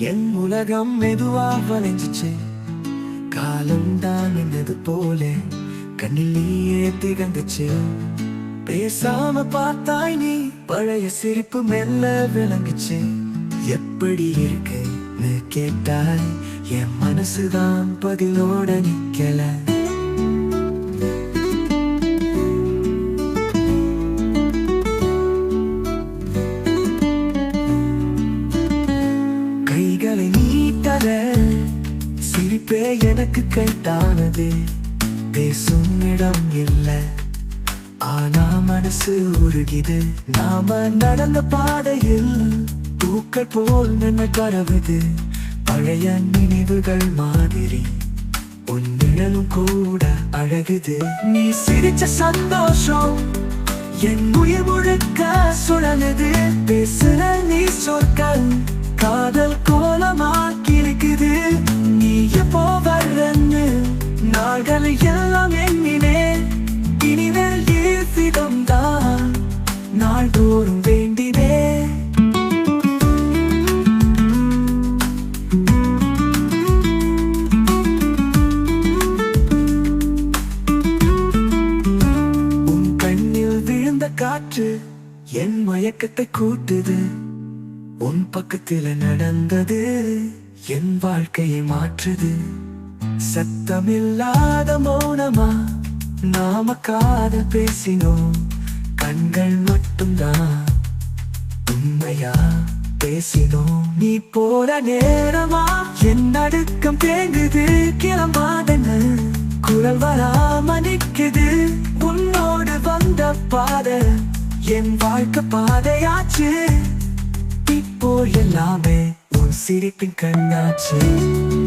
என் உலகம் மெதுவா வளைஞ்சிச்சு. காலம்தான் நின்னது போலே. கண்ணிலேயே திகழ்ந்துச்சு. பேசாம பார்த்தாய் நீ. பழைய சிரிப்பு மெல்ல விளங்குச்சு. எப்படி இருக்குன்னு கேட்டாய். என் மனசுதான் பதிலோட நிக்கல. சிரிப்பே எனக்கு கைத்தானது பேசும் இடம் இல்லை. ஆனா மனசு உருகிது. நாம நடந்த பாதையில் பூக்கள் போல் நின்று கரவுது பழைய நினைவுகள் மாதிரி உன் நிழலும் கூட அழகுது. நீ சிரிச்ச சந்தோஷம் என் உயிர் முழுக்க சுழலுது. பேசுற நீ சொற்கள் காதல் கோலமா நாள்தோறும் வேண்டினே. உன் கண்ணில் விழுந்த காற்று என் மயக்கத்தை கூட்டுது. உன் பக்கத்தில் நடந்தது என் வாழ்க்கையை மாற்றுது. சத்தமில்லாத மௌனமா நாம காதல் பேசினோம். கண்கள் மட்டும்தான் உண்மையா பேசினோம் நீ போற நேரமா? என் நடுக்கம் தேங்குது கிளம்பாதன குரல் வராம நிக்குது உன்னோடு வந்த பாதை. என் வாழ்க்கை பாதையாச்சு. இப்போ எல்லாமே உன் சிரிப்பின் கண்ணாச்சு.